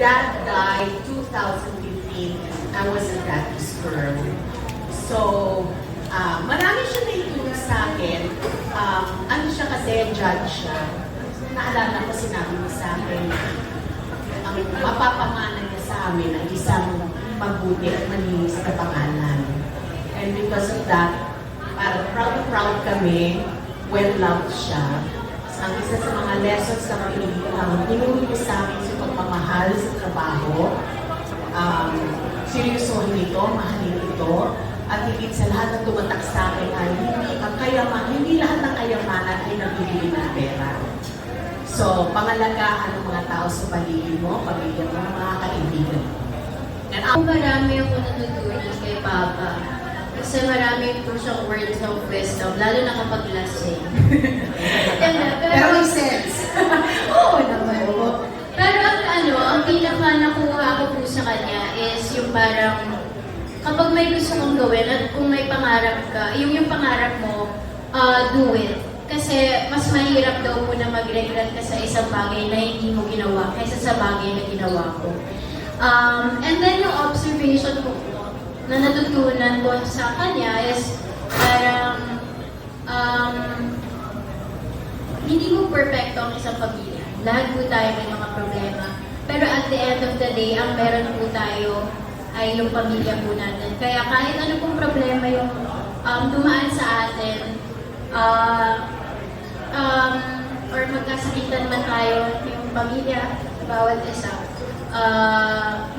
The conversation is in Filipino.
dad died 2015 and I was a daddy's sperm. So, ah, marami siya naitulong sa akin. Um, ano siya kasi, judge siya. Naalala ko sinabi mo sa akin, ang mapapamana niya sa amin ay isang mabuti at malinis na pangalan. And because of that, parang proud na proud kami, well-loved siya. Ang isa sa mga lessons na niya sa amin sa pagmamahal sa trabaho, um, seryosohin ito, mahalin ito, at higit sa lahat na tumatak sa akin ay hindi ang kayaman, hindi lahat ng kayamanan ay nabibili ng pera. So, pangalagaan ng mga tao sa paligid mo, pamilya mo, mga kaibigan mo. And Ako marami ako natutunan kay Papa. Kasi marami po siyang words of wisdom, lalo na kapag lasing. Yan na, Pero may sense. Oo naman. Oo. Pero ang ano, ang pinaka nakuha ko po sa kanya is yung parang kapag may gusto kong gawin at kung may pangarap ka, yung yung pangarap mo, uh, do it. Kasi mas mahirap daw po na mag-regret ka sa isang bagay na hindi mo ginawa kaysa sa bagay na ginawa ko. Um, and then yung observation ko na natutunan ko sa kanya is parang um, hindi mo perfecto ang isang pamilya. Lahat po tayo may mga problema. Pero at the end of the day, ang meron po tayo ay yung pamilya po natin. Kaya kahit ano pong problema yung um, dumaan sa atin, ah, um, or magkasakitan man tayo yung pamilya, bawat isa, ah,